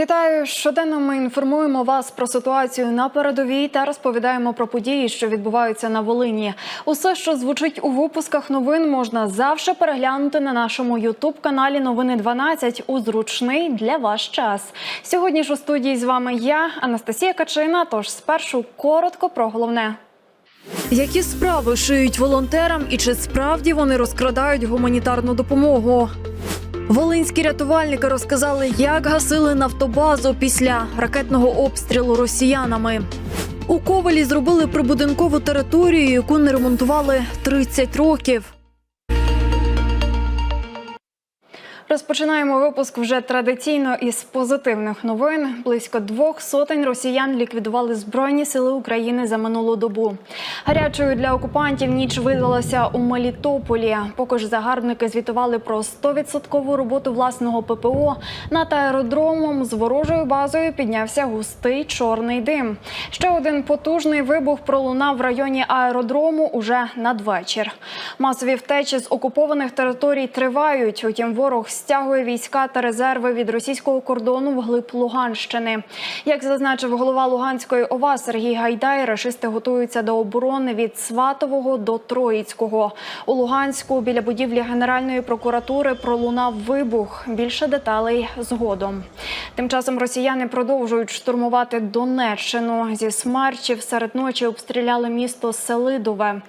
Вітаю! Щоденно ми інформуємо вас про ситуацію на передовій та розповідаємо про події, що відбуваються на Волині. Усе, що звучить у випусках новин, можна завжди переглянути на нашому Ютуб-каналі Новини 12 у зручний для вас час. Сьогодні ж у студії з вами я, Анастасія Качина. Тож спершу коротко про головне. Які справи шиють волонтерам і чи справді вони розкрадають гуманітарну допомогу? Волинські рятувальники розказали, як гасили нафтобазу після ракетного обстрілу росіянами. У Ковалі зробили прибудинкову територію, яку не ремонтували 30 років. Розпочинаємо випуск вже традиційно із позитивних новин. Близько двох сотень росіян ліквідували збройні сили України за минулу добу. Гарячою для окупантів ніч видалася у Мелітополі. Поки ж загарбники звітували про 100% роботу власного ППО. Над аеродромом з ворожою базою піднявся густий чорний дим. Ще один потужний вибух пролунав в районі аеродрому уже надвечір. Масові втечі з окупованих територій тривають. Утім, ворог стягує війська та резерви від російського кордону вглиб Луганщини. Як зазначив голова Луганської ОВА Сергій Гайдай, рашисти готуються до оборони від Сватового до Троїцького. У Луганську біля будівлі Генеральної прокуратури пролунав вибух. Більше деталей згодом. Тим часом росіяни продовжують штурмувати Донеччину. Зі смерчів серед ночі обстріляли місто Селидове.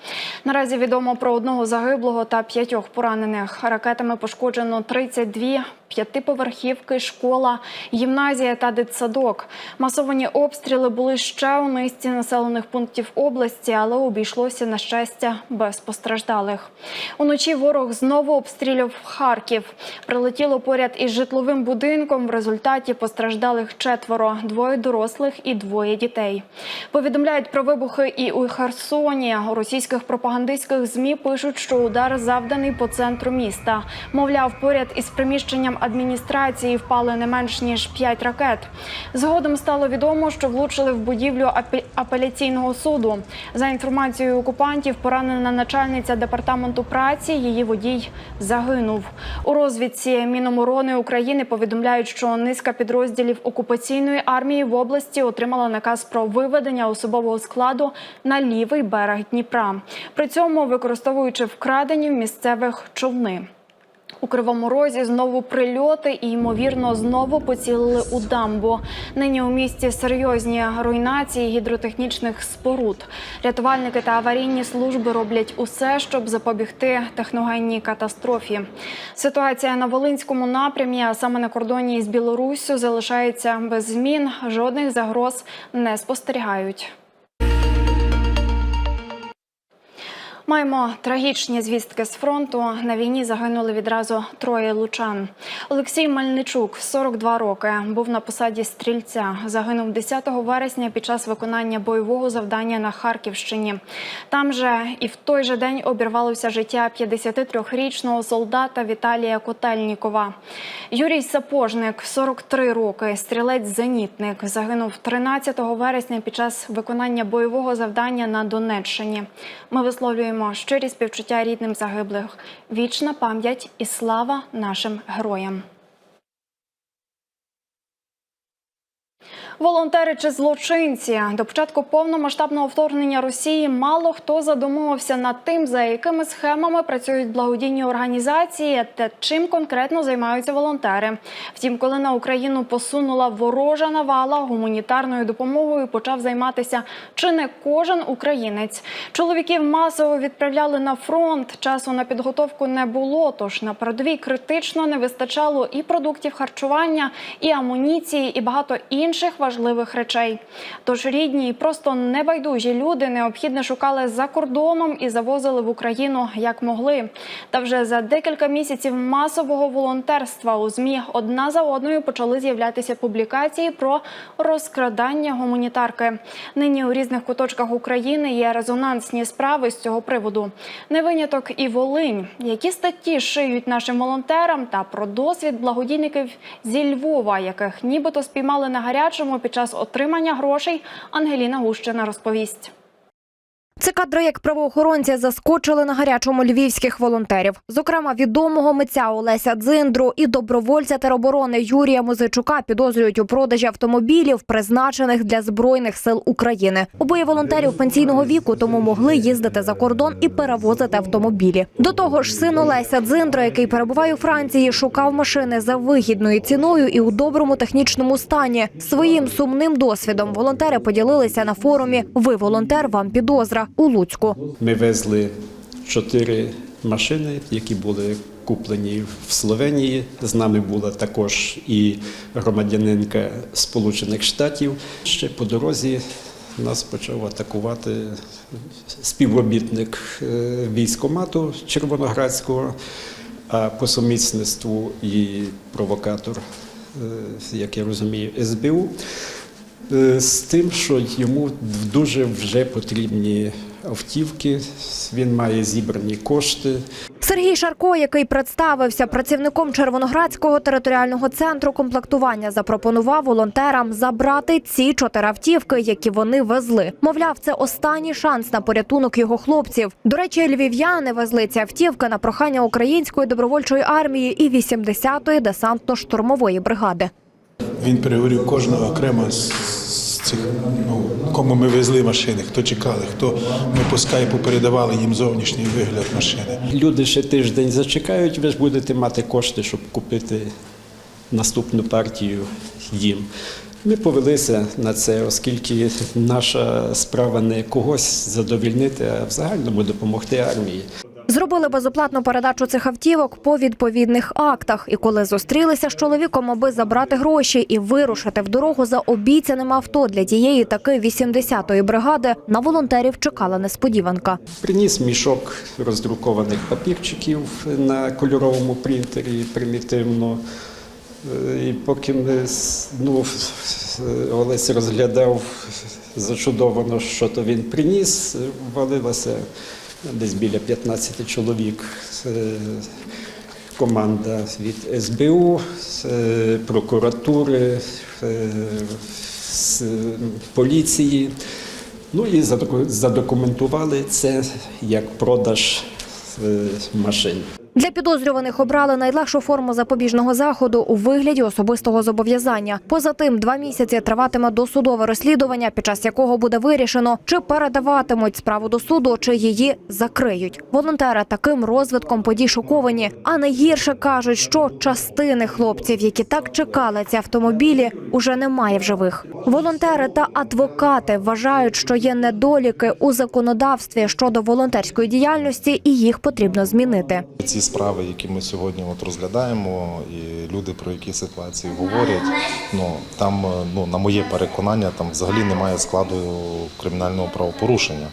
Наразі відомо про одного загиблого та п'ятьох поранених. Ракетами пошкоджено 32 п'ятиповерхівки, школа, гімназія та дитсадок. Масовані обстріли були ще у низці населених пунктів області, але обійшлося на щастя без постраждалих. Уночі ворог знову обстрілював Харків. Прилетіло поряд із житловим будинком. В результаті постраждалих четверо: двоє дорослих і двоє дітей. Повідомляють про вибухи і у Херсоні. У російських пропагандистських змі пишуть, що удар завданий по центру міста. Мовляв, поряд із приміщенням адміністрації впали не менш ніж п'ять ракет. Згодом стало відомо, що влучили в будівлю апе- апеляційного суду. За інформацією окупантів, поранена начальниця департаменту праці. Її водій загинув. У розвідці Міноморони України повідомляють, що низка підрозділів окупаційної армії в області отримала наказ про виведення особового складу на лівий берег Дніпра. При цьому використовуючи вкрадені в місцевих човни. У кривому розі знову прильоти і ймовірно знову поцілили у дамбу. Нині у місті серйозні руйнації гідротехнічних споруд. Рятувальники та аварійні служби роблять усе, щоб запобігти техногенній катастрофі. Ситуація на Волинському напрямі, а саме на кордоні із Білоруссю, залишається без змін. Жодних загроз не спостерігають. Маємо трагічні звістки з фронту. На війні загинули відразу троє лучан. Олексій Мельничук, 42 роки, був на посаді стрільця. Загинув 10 вересня під час виконання бойового завдання на Харківщині. Там же і в той же день обірвалося життя 53-річного солдата Віталія Котельнікова. Юрій Сапожник, 43 роки, стрілець-зенітник, загинув 13 вересня під час виконання бойового завдання на Донеччині. Ми висловлюємо щирі співчуття рідним загиблих. Вічна пам'ять і слава нашим героям. Волонтери чи злочинці до початку повномасштабного вторгнення Росії мало хто задумувався над тим, за якими схемами працюють благодійні організації та чим конкретно займаються волонтери. Втім, коли на Україну посунула ворожа навала гуманітарною допомогою, почав займатися чи не кожен українець. Чоловіків масово відправляли на фронт. Часу на підготовку не було. Тож на передовій критично не вистачало і продуктів харчування, і амуніції, і багато інших важливих речей. Тож рідні і просто небайдужі люди необхідне шукали за кордоном і завозили в Україну як могли. Та вже за декілька місяців масового волонтерства у змі одна за одною почали з'являтися публікації про розкрадання гуманітарки. Нині у різних куточках України є резонансні справи з цього приводу. Не виняток і Волинь. Які статті шиють нашим волонтерам та про досвід благодійників зі Львова, яких нібито спіймали на гарячому під час отримання грошей, Ангеліна Гущина розповість. Це кадри, як правоохоронці заскочили на гарячому львівських волонтерів, зокрема відомого митця Олеся Дзиндру і добровольця тероборони Юрія Музичука підозрюють у продажі автомобілів, призначених для збройних сил України. Обоє волонтерів пенсійного віку тому могли їздити за кордон і перевозити автомобілі. До того ж, син Олеся Дзиндра, який перебуває у Франції, шукав машини за вигідною ціною і у доброму технічному стані. Своїм сумним досвідом волонтери поділилися на форумі Ви волонтер, вам підозра у Луцьку. Ми везли чотири машини, які були куплені в Словенії. З нами була також і громадянинка Сполучених Штатів. Ще по дорозі нас почав атакувати співробітник е, військомату Червоноградського, а по сумісництву і провокатор, е, як я розумію, СБУ. Е, З тим, що йому дуже вже потрібні автівки, він має зібрані кошти. Сергій Шарко, який представився працівником Червоноградського територіального центру комплектування, запропонував волонтерам забрати ці чотири автівки, які вони везли. Мовляв, це останній шанс на порятунок його хлопців. До речі, львів'яни везли ці автівки на прохання української добровольчої армії і 80-ї десантно-штурмової бригади. Він переговорив кожного окремо з, цих, ну, кому ми везли машини, хто чекали, хто ми по скайпу передавали їм зовнішній вигляд машини. Люди ще тиждень зачекають, ви ж будете мати кошти, щоб купити наступну партію їм. Ми повелися на це, оскільки наша справа не когось задовільнити, а в загальному допомогти армії. Зробили безоплатну передачу цих автівок по відповідних актах. І коли зустрілися з чоловіком, аби забрати гроші і вирушити в дорогу за обіцяним авто для тієї таки 80-ї бригади, на волонтерів чекала несподіванка. Приніс мішок роздрукованих папірчиків на кольоровому принтері примітивно. Е, І поки ми, ну, е, Олесь розглядав зачудовано, що то він приніс, валилося десь біля 15 чоловік. Е, Команда від СБУ, е, прокуратури, е, поліції. Ну і задокументували це як продаж машин. Для підозрюваних обрали найлегшу форму запобіжного заходу у вигляді особистого зобов'язання. Поза тим, два місяці триватиме досудове розслідування, під час якого буде вирішено, чи передаватимуть справу до суду, чи її закриють. Волонтери таким розвитком подій шоковані. А найгірше кажуть, що частини хлопців, які так чекали ці автомобілі, уже немає в живих. Волонтери та адвокати вважають, що є недоліки у законодавстві щодо волонтерської діяльності, і їх потрібно змінити. Ці справи, які ми сьогодні от розглядаємо, і люди про які ситуації говорять, ну там, е, ну на моє переконання, там взагалі немає складу кримінального правопорушення.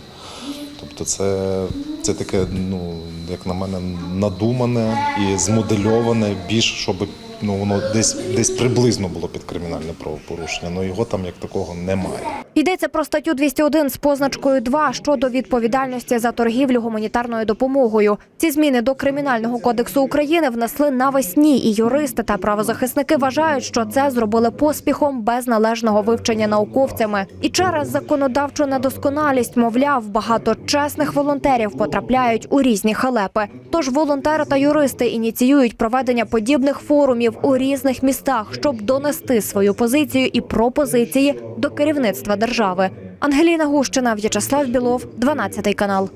Тобто, це, це таке, ну як на мене, надумане і змодельоване більш, щоб ну воно десь десь приблизно було під кримінальне правопорушення. але його там як такого немає. Йдеться про статтю 201 з позначкою 2 щодо відповідальності за торгівлю гуманітарною допомогою. Ці зміни до кримінального кодексу України внесли навесні, і юристи та правозахисники вважають, що це зробили поспіхом без належного вивчення науковцями. І через законодавчу недосконалість, мовляв, багато чесних волонтерів потрапляють у різні халепи. Тож волонтери та юристи ініціюють проведення подібних форумів у різних містах, щоб донести свою позицію і пропозиції до керівництва держави. Ангеліна Гущина, В'ячеслав Білов, 12 канал.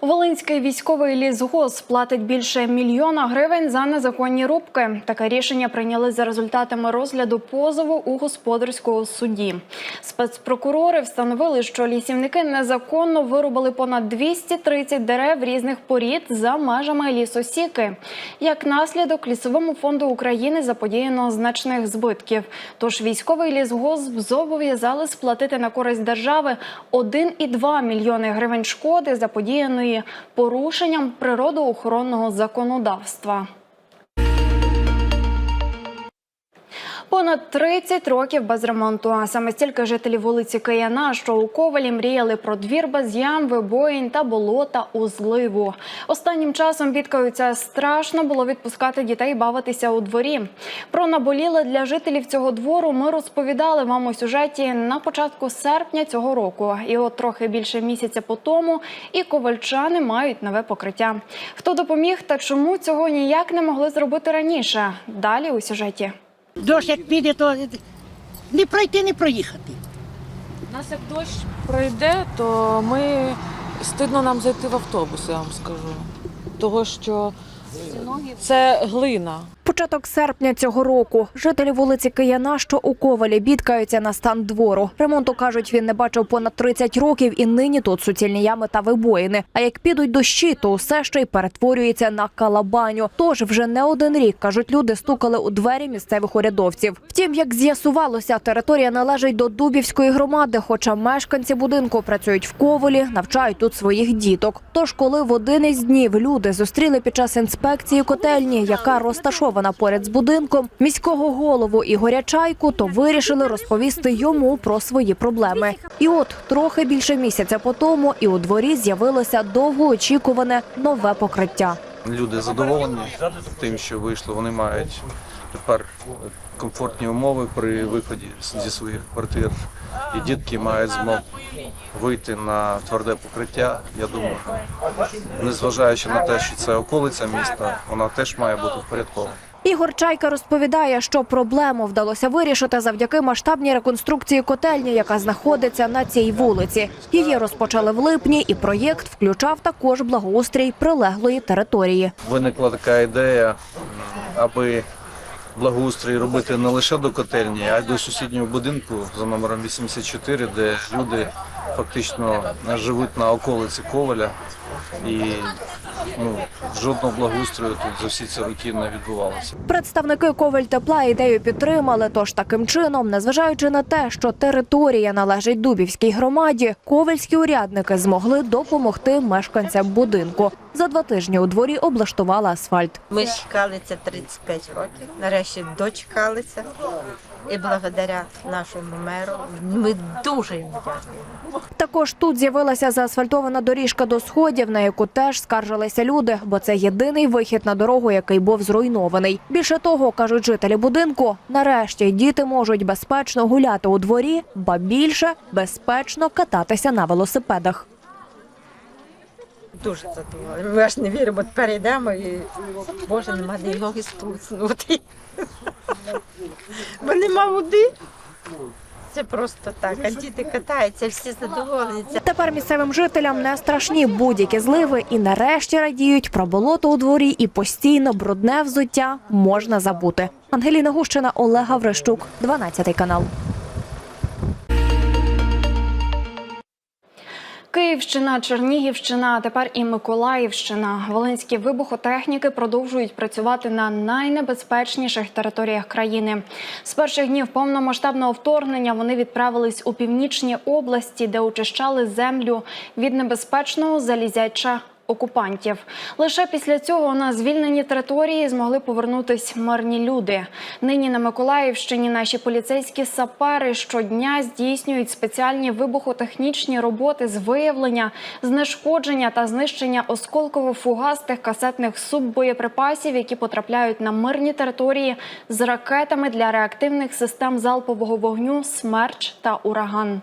Волинський військовий лісгосп платить більше мільйона гривень за незаконні рубки. Таке рішення прийняли за результатами розгляду позову у господарського суді. Спецпрокурори встановили, що лісівники незаконно вирубали понад 230 дерев різних порід за межами лісосіки. Як наслідок, лісовому фонду України заподіяно значних збитків. Тож військовий лісгосп зобов'язали сплатити на користь держави 1,2 мільйони гривень шкоди заподіяної порушенням природоохоронного законодавства. Понад 30 років без ремонту. А саме стільки жителів вулиці Кияна, що у Ковалі мріяли про двір без ям, вибоїнь та болота у зливу. Останнім часом бідкаються страшно було відпускати дітей бавитися у дворі. Про наболіле для жителів цього двору ми розповідали вам у сюжеті на початку серпня цього року. І от трохи більше місяця по тому і ковальчани мають нове покриття. Хто допоміг та чому цього ніяк не могли зробити раніше? Далі у сюжеті. Дощ як піде, то не пройти, не проїхати. У нас як дощ пройде, то ми стидно нам зайти в автобус, я вам скажу. Того, що це глина. Початок серпня цього року жителі вулиці Кияна, що у Ковалі, бідкаються на стан двору. Ремонту кажуть, він не бачив понад 30 років, і нині тут суцільні ями та вибоїни. А як підуть дощі, то усе ще й перетворюється на калабаню. Тож вже не один рік кажуть, люди стукали у двері місцевих урядовців. Втім, як з'ясувалося, територія належить до Дубівської громади, хоча мешканці будинку працюють в Ковалі, навчають тут своїх діток. Тож, коли в один із днів люди зустріли під час інспекції котельні, яка розташована поряд з будинком, міського голову Ігоря Чайку, то вирішили розповісти йому про свої проблеми. І от трохи більше місяця по тому, і у дворі з'явилося довгоочікуване нове покриття. Люди задоволені тим, що вийшло. Вони мають тепер комфортні умови при виході зі своїх квартир. І дітки мають змогу вийти на тверде покриття. Я думаю, незважаючи на те, що це околиця міста, вона теж має бути впорядкована. Ігор Чайка розповідає, що проблему вдалося вирішити завдяки масштабній реконструкції котельні, яка знаходиться на цій вулиці. Її розпочали в липні, і проєкт включав також благоустрій прилеглої території. Виникла така ідея, аби благоустрій робити не лише до котельні, а й до сусіднього будинку за номером 84, де люди фактично живуть на околиці Коваля. І ну, жодного благоустрою тут за всі ці роки не відбувалося. Представники Коваль тепла ідею підтримали. Тож таким чином, незважаючи на те, що територія належить Дубівській громаді, ковальські урядники змогли допомогти мешканцям будинку. За два тижні у дворі облаштували асфальт. Ми чекали це 35 років. Нарешті дочекалися. І благодаря нашому меру ми дуже їм дякуємо. Також тут з'явилася заасфальтована доріжка до сходів, на яку теж скаржилися люди, бо це єдиний вихід на дорогу, який був зруйнований. Більше того, кажуть жителі будинку, нарешті діти можуть безпечно гуляти у дворі, ба більше безпечно кататися на велосипедах. Дуже задоволені. Ми аж не віримо, перейдемо і Боже, нема ноги стуснути. Бо нема води. Це просто так. А діти катаються, всі задоволені. Тепер місцевим жителям не страшні будь-які зливи і нарешті радіють про болото у дворі і постійно брудне взуття можна забути. Ангеліна Гущина, Олега Врещук, 12 канал. Київщина, Чернігівщина, а тепер і Миколаївщина. Волинські вибухотехніки продовжують працювати на найнебезпечніших територіях країни. З перших днів повномасштабного вторгнення вони відправились у північні області, де очищали землю від небезпечного залізяча. Окупантів лише після цього на звільнені території змогли повернутись мирні люди. Нині на Миколаївщині наші поліцейські сапери щодня здійснюють спеціальні вибухотехнічні роботи з виявлення, знешкодження та знищення осколково-фугастих касетних суббоєприпасів, які потрапляють на мирні території з ракетами для реактивних систем залпового вогню «Смерч» та Ураган.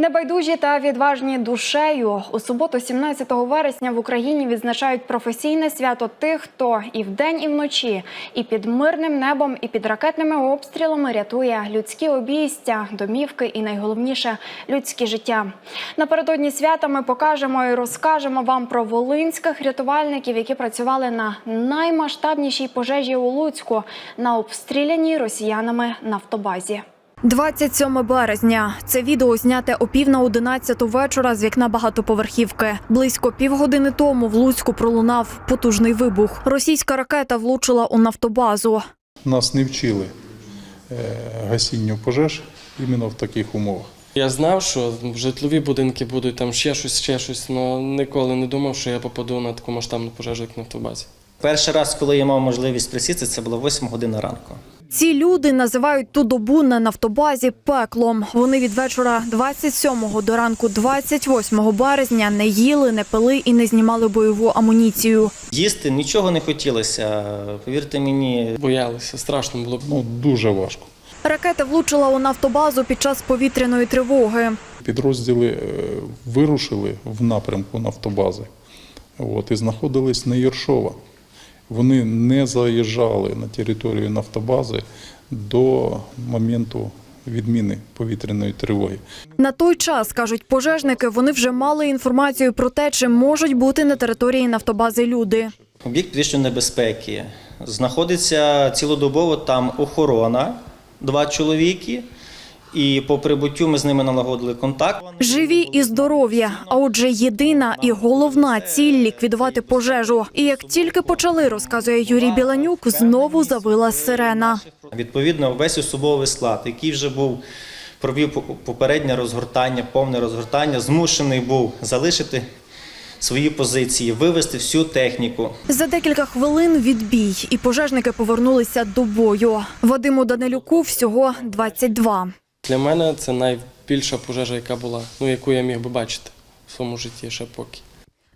Небайдужі та відважні душею у суботу, 17 вересня, в Україні відзначають професійне свято тих, хто і вдень, і вночі, і під мирним небом, і під ракетними обстрілами рятує людські обійстя, домівки і найголовніше людське життя. Напередодні свята ми покажемо і розкажемо вам про волинських рятувальників, які працювали на наймасштабнішій пожежі у Луцьку на обстріляній росіянами нафтобазі. 27 березня. Це відео зняте о пів на 11 вечора з вікна багатоповерхівки. Близько півгодини тому в Луцьку пролунав потужний вибух. Російська ракета влучила у нафтобазу. Нас не вчили е, гасінню пожеж іменно в таких умовах. Я знав, що житлові будинки будуть там ще щось, ще щось, але ніколи не думав, що я попаду на таку масштабну пожежу, як на автобазі. Перший раз, коли я мав можливість присісти, це було 8 година ранку. Ці люди називають ту добу на нафтобазі пеклом. Вони від вечора 27 до ранку 28 березня не їли, не пили і не знімали бойову амуніцію. Їсти нічого не хотілося. Повірте мені, Боялися, страшно було. Ну, дуже важко. Ракета влучила у нафтобазу під час повітряної тривоги. Підрозділи е, вирушили в напрямку нафтобази от, і знаходились на Єршова. Вони не заїжджали на територію нафтобази до моменту відміни повітряної тривоги. На той час, кажуть пожежники, вони вже мали інформацію про те, чи можуть бути на території нафтобази люди. об'єкт підвищеної небезпеки. Знаходиться цілодобово там охорона, два чоловіки. І по прибуттю ми з ними налагодили контакт. Живі і здорові. А отже, єдина і головна ціль ліквідувати пожежу. І як тільки почали, розказує Юрій Біланюк, знову завила сирена. Відповідно, весь особовий склад, який вже був провів попереднє розгортання, повне розгортання, змушений був залишити свої позиції, вивести всю техніку. За декілька хвилин відбій, і пожежники повернулися до бою. Вадиму Данилюку всього 22. Для мене це найбільша пожежа, яка була, ну яку я міг би бачити в своєму житті ще поки.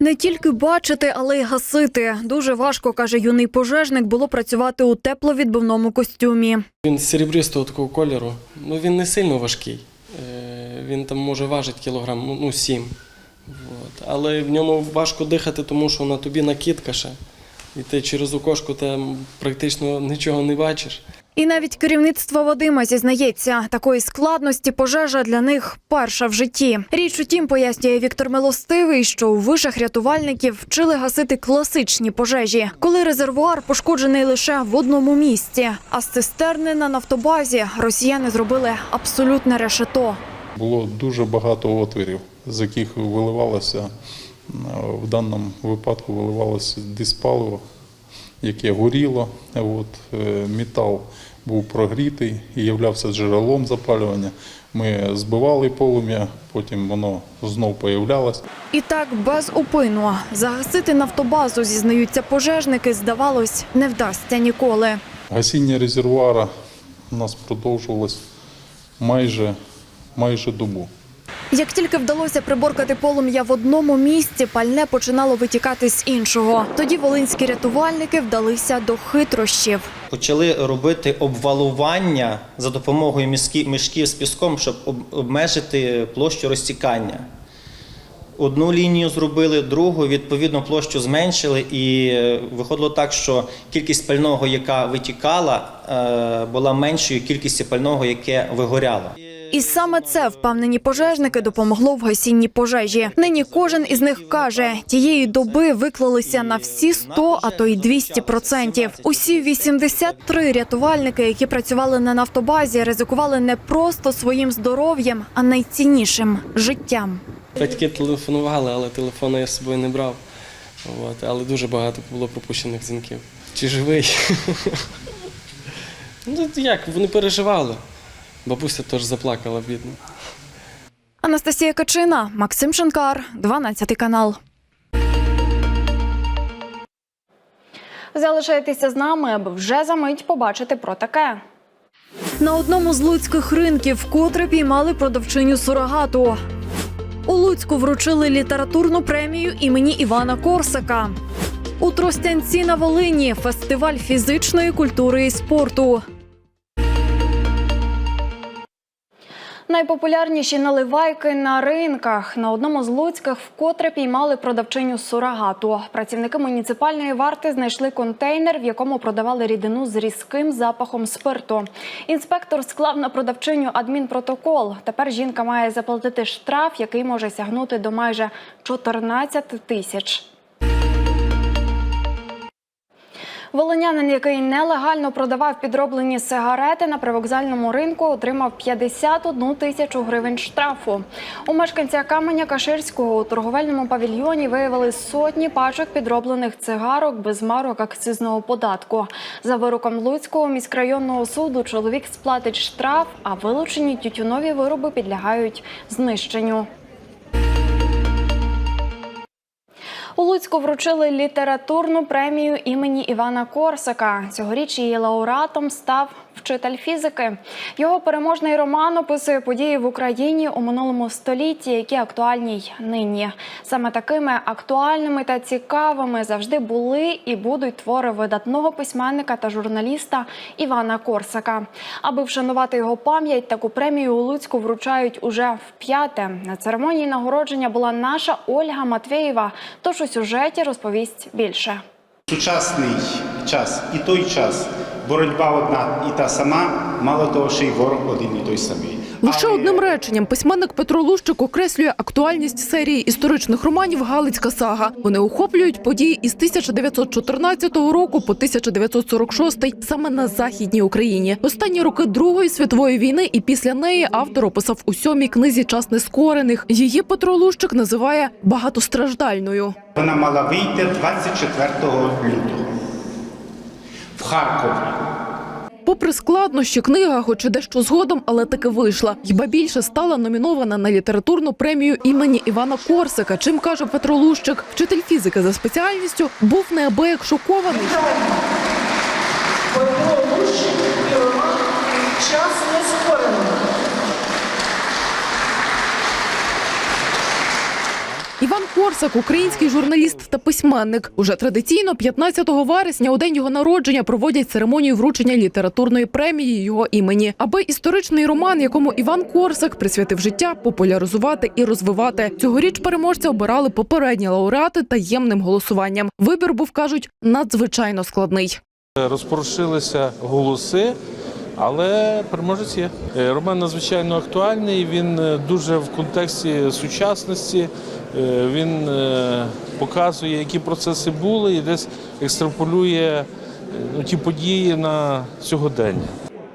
Не тільки бачити, але й гасити. Дуже важко, каже юний пожежник, було працювати у тепловідбивному костюмі. Він серебристого такого кольору, ну він не сильно важкий. Е, Він там може важить кілограм, ну, ну сім. От. Але в ньому важко дихати, тому що на тобі накидка ще. І ти через окошко там практично нічого не бачиш. І навіть керівництво Вадима зізнається, такої складності пожежа для них перша в житті. Річ у тім, пояснює Віктор Милостивий, що у вишах рятувальників вчили гасити класичні пожежі, коли резервуар пошкоджений лише в одному місці. А з цистерни на нафтобазі росіяни зробили абсолютне решето. Було дуже багато отворів, з яких виливалося, е, в даному випадку виливалося диспаливо, яке горіло. От, е, метал був прогрітий і являвся джерелом запалювання. Ми збивали полум'я, потім воно знов появлялось. І так без упину загасити нафтобазу, зізнаються пожежники, здавалось, не вдасться ніколи. Гасіння резервуара у нас продовжувалось майже, майже добу. Як тільки вдалося приборкати полум'я в одному місці, пальне починало витікати з іншого. Тоді волинські рятувальники вдалися до хитрощів. Почали робити обвалування за допомогою мішків з піском, щоб обмежити площу розтікання. Одну лінію зробили, другу, відповідно, площу зменшили, і е, виходило так, що кількість пального, яка витікала, е, була меншою кількістю пального, яке вигоряло. І саме це впевнені пожежники допомогло в гасінні пожежі. Нині кожен із них каже, тієї доби виклалися на всі 100, а то й 200 процентів. Усі 83 рятувальники, які працювали на нафтобазі, ризикували не просто своїм здоров'ям, а найціннішим життям. Батьки телефонували, але телефону я з собою не брав. От. Але дуже багато було пропущених дзвінків. Чи живий? ну як, вони переживали. Бабуся теж заплакала, бідно. Анастасія Качина, Максим Шанкар, 12 канал. Залишайтеся з нами, аби вже за мить побачити про таке. На одному з луцьких ринків вкотре піймали продавчиню сурогату. У Луцьку вручили літературну премію імені Івана Корсака. У Тростянці на Волині фестиваль фізичної культури і спорту. Найпопулярніші наливайки на ринках. На одному з луцьких вкотре піймали продавчиню сурогату. Працівники муніципальної варти знайшли контейнер, в якому продавали рідину з різким запахом спирту. Інспектор склав на продавчиню адмінпротокол. Тепер жінка має заплатити штраф, який може сягнути до майже 14 тисяч. Волинянин, який нелегально продавав підроблені сигарети на привокзальному ринку, отримав 51 тисячу гривень штрафу. У мешканця каменя Каширського у торговельному павільйоні виявили сотні пачок підроблених цигарок без марок акцизного податку. За вироком Луцького міськрайонного суду чоловік сплатить штраф, а вилучені тютюнові вироби підлягають знищенню. У Луцьку вручили літературну премію імені Івана Корсака. Цьогоріч її лауреатом став вчитель фізики. Його переможний роман описує події в Україні у минулому столітті, які актуальні й нині. Саме такими актуальними та цікавими завжди були і будуть твори видатного письменника та журналіста Івана Корсака. Аби вшанувати його пам'ять, таку премію у Луцьку вручають уже вп'яте. На церемонії нагородження була наша Ольга Матвєєва. Тож у сюжеті розповість більше. Сучасний час і той час боротьба одна і та сама, мало того, ще й ворог один і той самий. Лише одним реченням письменник Петро Лущик окреслює актуальність серії історичних романів Галицька сага. Вони охоплюють події із 1914 року по 1946 саме на західній Україні. Останні роки Другої світової війни і після неї автор описав у сьомій книзі Час нескорених. Її Петро Лущик називає багатостраждальною. Вона мала вийти 24 лютого в Харкові. Попри складнощі, книга, хоч і дещо згодом, але таки вийшла. Хіба більше стала номінована на літературну премію імені Івана Корсика. Чим каже Петро Лущик, вчитель фізики за спеціальністю, був неабияк шокований. Іван Корсак, український журналіст та письменник. Уже традиційно 15 вересня, у день його народження, проводять церемонію вручення літературної премії його імені, аби історичний роман, якому Іван Корсак присвятив життя, популяризувати і розвивати. Цьогоріч переможця обирали попередні лауреати таємним голосуванням. Вибір був кажуть надзвичайно складний. Розпорушилися голоси, але переможець є. Е, Роман надзвичайно актуальний. Він е, дуже в контексті сучасності. Е, Він показує, які процеси були, і десь екстраполює ну, ті події на сьогодення.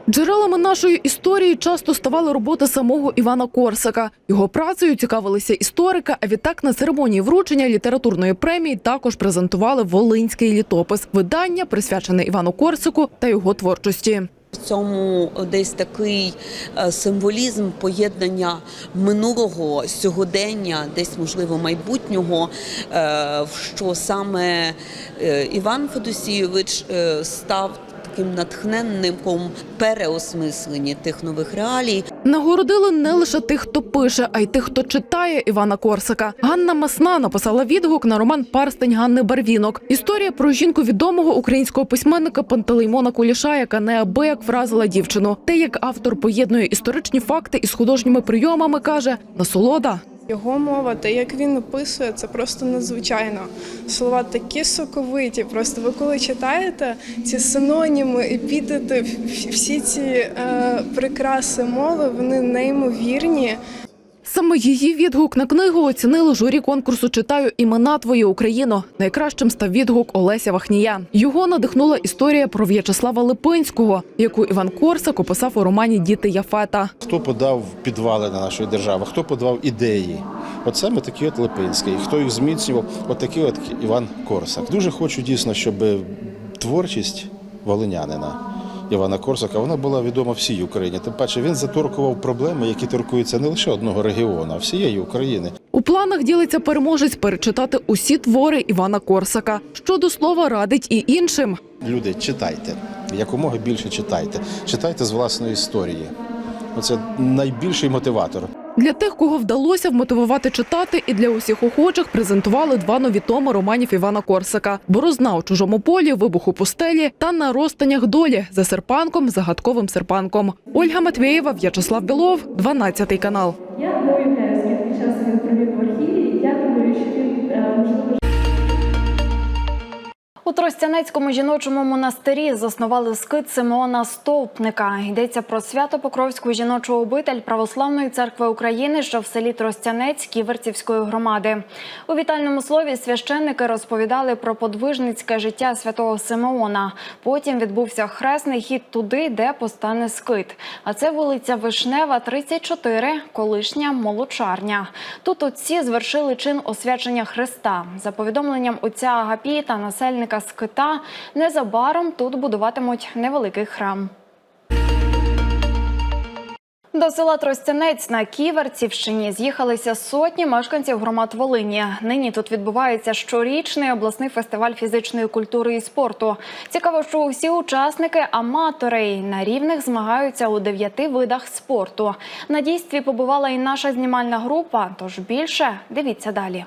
Джерелами нашої історії часто ставали роботи самого Івана Корсака. Його працею цікавилися історики. А відтак на церемонії вручення літературної премії також презентували Волинський літопис, видання присвячене Івану Корсаку та його творчості. Цьому десь такий е, символізм поєднання минулого сьогодення, десь можливо майбутнього, е, що саме е, Іван Федосійович став таким натхненником переосмислення тих нових реалій. Нагородили не лише тих, хто пише, а й тих, хто читає Івана Корсака. Ганна Масна написала відгук на роман Парстень Ганни Барвінок. Історія про жінку відомого українського письменника Пантелеймона Куліша, яка неабияк вразила дівчину. Те, як автор поєднує історичні факти із художніми прийомами, каже насолода. Його мова, те, як він описує, це просто надзвичайно. Слова такі соковиті. Просто ви коли читаєте ці синоніми, епітети, всі ці е, прикраси мови, вони неймовірні. Саме її відгук на книгу оцінило журі конкурсу Читаю імена твої Україно. Найкращим став відгук Олеся Вахнія. Його надихнула історія про В'ячеслава Липинського, яку Іван Корсак описав у романі Діти Яфета. Хто подав підвали на нашої держави, хто подав ідеї? От саме такий от Липинський. Хто їх зміцнював? От такий от Іван Корсак. Дуже хочу дійсно, щоб творчість волинянина Івана Корсака вона була відома всій Україні. Тим паче він заторкував проблеми, які торкуються не лише одного регіону, а всієї України. У планах ділиться переможець перечитати усі твори Івана Корсака. Що до слова радить і іншим. Люди, читайте, якомога більше читайте. Читайте з власної історії. Оце найбільший мотиватор. Для тих, кого вдалося вмотивувати читати, і для усіх охочих презентували два нові томи романів Івана Корсака: Борозна у чужому полі, вибух у пустелі та на розстанях долі за серпанком, загадковим серпанком. Ольга Матвєєва, В'ячеслав Білов, 12 канал. Я. Я думаю, що він е, можливо. Тростянецькому жіночому монастирі заснували скит Симеона Стовпника. Йдеться про Свято-Покровську жіночу обитель Православної церкви України, що в селі Тростянець Ківерцівської громади. У вітальному слові священники розповідали про подвижницьке життя святого Симеона. Потім відбувся хресний хід туди, де постане скит. А це вулиця Вишнева, 34, колишня молочарня. Тут отці звершили чин освячення Христа. За повідомленням отця Агапіта, насельника скита, незабаром тут будуватимуть невеликий храм. До села Тростянець на Ківерцівщині з'їхалися сотні мешканців громад Волині. Нині тут відбувається щорічний обласний фестиваль фізичної культури і спорту. Цікаво, що усі учасники аматори на рівних змагаються у дев'яти видах спорту. На дійстві побувала і наша знімальна група. Тож більше дивіться далі.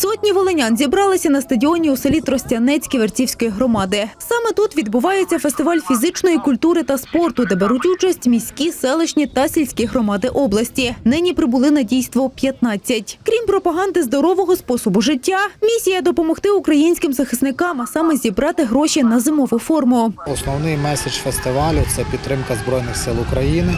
Сотні волинян зібралися на стадіоні у селі Тростянець Ківерцівської громади. Саме тут відбувається фестиваль фізичної культури та спорту, де беруть участь міські, селищні та сільські громади області. Нині прибули на дійство 15. Крім пропаганди здорового способу життя, місія допомогти українським захисникам, а саме зібрати гроші на зимову форму. Основний меседж фестивалю це підтримка Збройних сил України,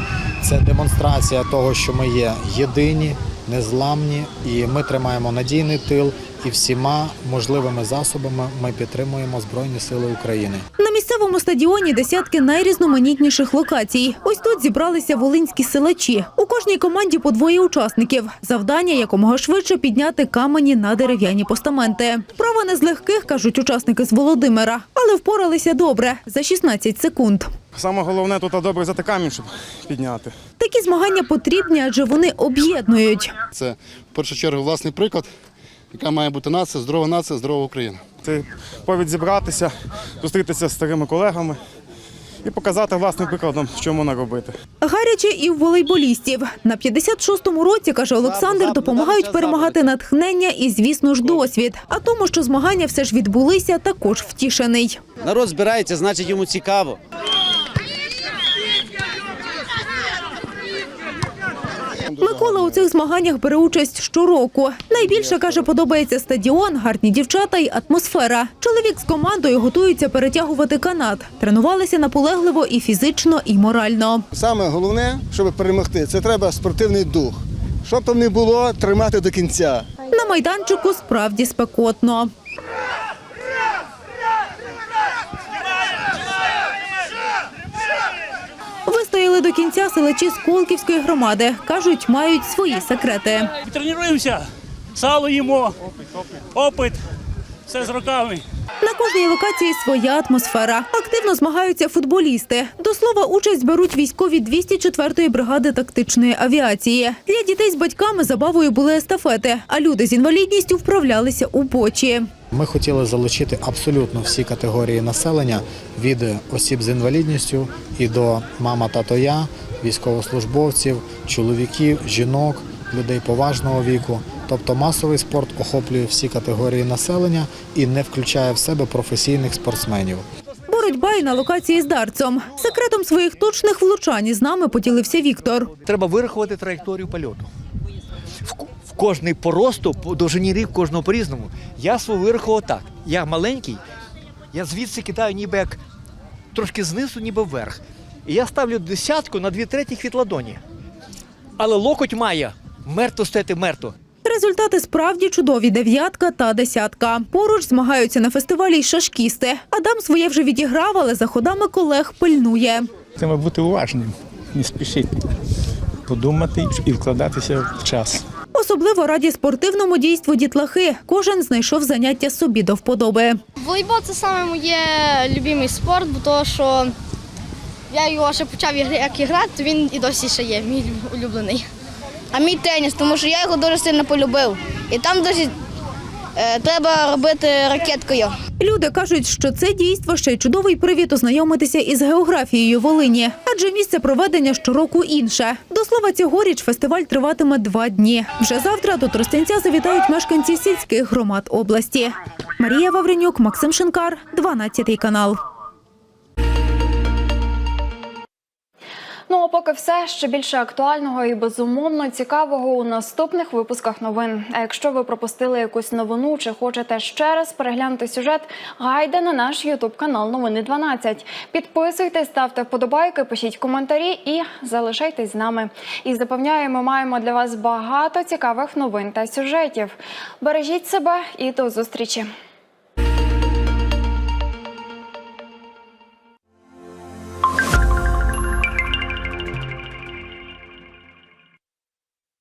це демонстрація того, що ми є єдині, незламні, і ми тримаємо надійний тил. І всіма можливими засобами ми підтримуємо Збройні Сили України. На місцевому стадіоні десятки найрізноманітніших локацій. Ось тут зібралися волинські силачі. У кожній команді по двоє учасників. Завдання якомога швидше підняти камені на дерев'яні постаменти. Право не з легких, кажуть учасники з Володимира, але впоралися добре за 16 секунд. Саме головне тут добре взяти камінь, щоб підняти. Такі змагання потрібні, адже вони об'єднують. Це в першу чергу власний приклад, яка має бути нація, здорова нація, здорова Україна. Це повід зібратися, зустрітися з старими колегами і показати власним прикладом, що можна робити. Гаряче і в волейболістів. На 56-му році, каже Олександр, допомагають перемагати натхнення і, звісно ж, досвід. А тому, що змагання все ж відбулися, також втішений. Народ збирається, значить йому цікаво. Микола у цих змаганнях бере участь щороку. Найбільше, каже, подобається стадіон, гарні дівчата й атмосфера. Чоловік з командою готується перетягувати канат. Тренувалися наполегливо і фізично, і морально. Саме головне, щоб перемогти, це треба спортивний дух. Щоб там не було, тримати до кінця. На майданчику справді спекотно. Вистояли до кінця селечі з Колківської громади. Кажуть, мають свої секрети. Тренуємося, сало їмо, опит, все з руками. На кожній локації своя атмосфера. Активно змагаються футболісти. До слова, участь беруть військові 204-ї бригади тактичної авіації. Для дітей з батьками забавою були естафети, а люди з інвалідністю вправлялися у бочі. Ми хотіли залучити абсолютно всі категорії населення від осіб з інвалідністю і до мама, тато, я, військовослужбовців, чоловіків, жінок, людей поважного віку. Тобто масовий спорт охоплює всі категорії населення і не включає в себе професійних спортсменів. Боротьба і на локації з дарцом. Секретом своїх точних влучань із нами поділився Віктор. Треба вирахувати траєкторію польоту. Кожний по росту, по довжині рік, кожного по-різному. Я свого вирахував так. Я маленький, я звідси кидаю ніби як трошки знизу, ніби вверх. І я ставлю десятку на дві третіх від ладоні. Але локоть має мертво стояти мертво. Результати справді чудові дев'ятка та десятка. Поруч змагаються на фестивалі й шашкісти. Адам своє вже відіграв, але за ходами колег пильнує. Треба бути уважним, не спішити, подумати і вкладатися в час. Особливо раді спортивному дійству дітлахи. Кожен знайшов заняття собі до вподоби. Волейбол це саме моє любимий спорт, бо то, що я його ще почав як іграти, то він і досі ще є, мій улюблений. А мій теніс, тому що я його дуже сильно полюбив. І там дуже е, треба робити ракеткою. Люди кажуть, що це дійство ще й чудовий привід ознайомитися із географією Волині, адже місце проведення щороку інше. До слова, цьогоріч фестиваль триватиме два дні. Вже завтра до Тростянця завітають мешканці сільських громад області. Марія Вавренюк, Максим Шинкар, 12 канал. Ну а поки все ще більше актуального і безумовно цікавого у наступних випусках новин. А якщо ви пропустили якусь новину чи хочете ще раз переглянути сюжет, гайде на наш ютуб канал Новини 12. Підписуйтесь, ставте вподобайки, пишіть коментарі і залишайтесь з нами. І запевняємо, маємо для вас багато цікавих новин та сюжетів. Бережіть себе і до зустрічі.